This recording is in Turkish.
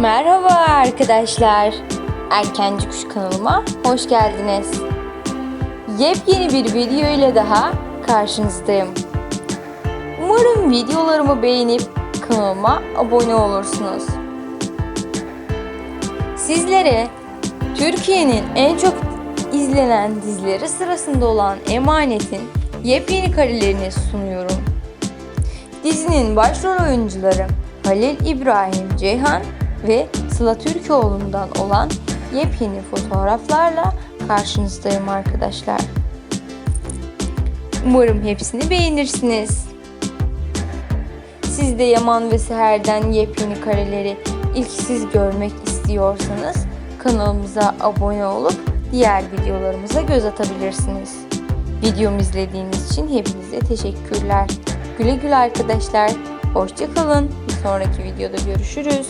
Merhaba arkadaşlar. Erkenci Kuş kanalıma hoş geldiniz. Yepyeni bir video ile daha karşınızdayım. Umarım videolarımı beğenip kanalıma abone olursunuz. Sizlere Türkiye'nin en çok izlenen dizileri sırasında olan Emanet'in yepyeni karelerini sunuyorum. Dizinin başrol oyuncuları Halil İbrahim Ceyhan ve Sıla Türkoğlu'ndan olan yepyeni fotoğraflarla karşınızdayım arkadaşlar. Umarım hepsini beğenirsiniz. Siz de Yaman ve Seher'den yepyeni kareleri ilk siz görmek istiyorsanız kanalımıza abone olup diğer videolarımıza göz atabilirsiniz. Videomu izlediğiniz için hepinize teşekkürler. Güle güle arkadaşlar. Hoşçakalın. Bir sonraki videoda görüşürüz.